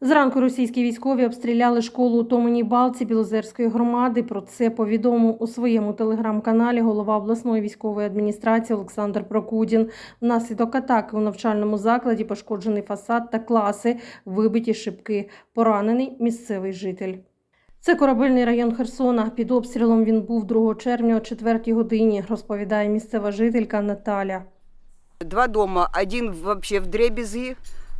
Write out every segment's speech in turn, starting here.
Зранку російські військові обстріляли школу у Томаній Балці Білозерської громади. Про це повідомив у своєму телеграм-каналі голова обласної військової адміністрації Олександр Прокудін. Внаслідок атаки у навчальному закладі пошкоджений фасад та класи, вибиті шибки. Поранений місцевий житель. Це корабельний район Херсона. Під обстрілом він був 2 червня о 4 годині, розповідає місцева жителька Наталя. Два дома. Один вообще в дребезги,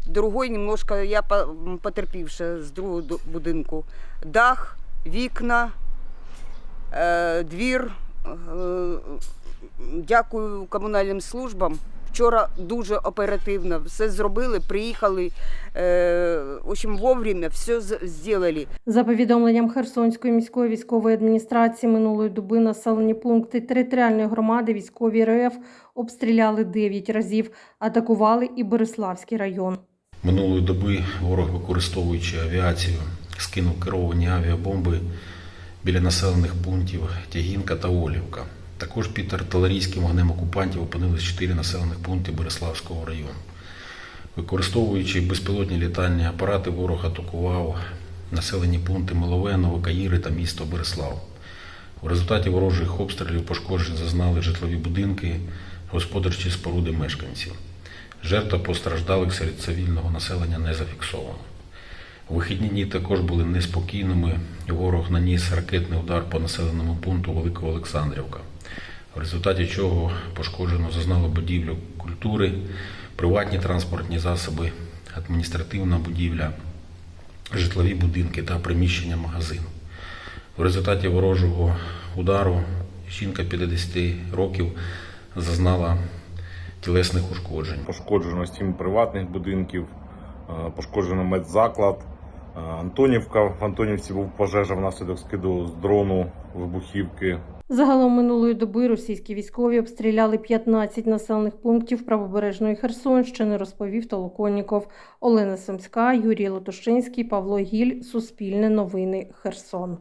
другой немножко я по- м, потерпівша з другого будинку. Дах, вікна, е, двір. Е, дякую комунальним службам. Вчора дуже оперативно все зробили, приїхали. Е, общем, вовремя все зробили. За повідомленням Херсонської міської військової адміністрації минулої доби населені пункти територіальної громади військові РФ обстріляли 9 разів, атакували і Бориславський район. Минулої доби ворог, використовуючи авіацію, скинув керовані авіабомби біля населених пунктів Тягінка та Олівка. Також під артилерійським вогнем окупантів опинились чотири населених пункти Береславського району. Використовуючи безпілотні літальні апарати, ворог атакував населені пункти Милове, Новокаїри та місто Береслав. В результаті ворожих обстрілів пошкоджень зазнали житлові будинки, господарчі споруди мешканців. Жертв постраждалих серед цивільного населення не зафіксовано. Вихідні дні також були неспокійними. Ворог наніс ракетний удар по населеному пункту Велика Олександрівка, в результаті чого пошкоджено зазнало будівлю культури, приватні транспортні засоби, адміністративна будівля, житлові будинки та приміщення магазину. В результаті ворожого удару жінка 50 років зазнала тілесних ушкоджень. Пошкоджено сім приватних будинків, е, пошкоджено медзаклад. Е, Антонівка. В Антонівці був пожежа внаслідок скиду з дрону вибухівки. Загалом минулої доби російські військові обстріляли 15 населених пунктів правобережної Херсонщини, розповів Толоконніков. Олена Семська, Юрій Лотошинський, Павло Гіль, Суспільне новини, Херсон.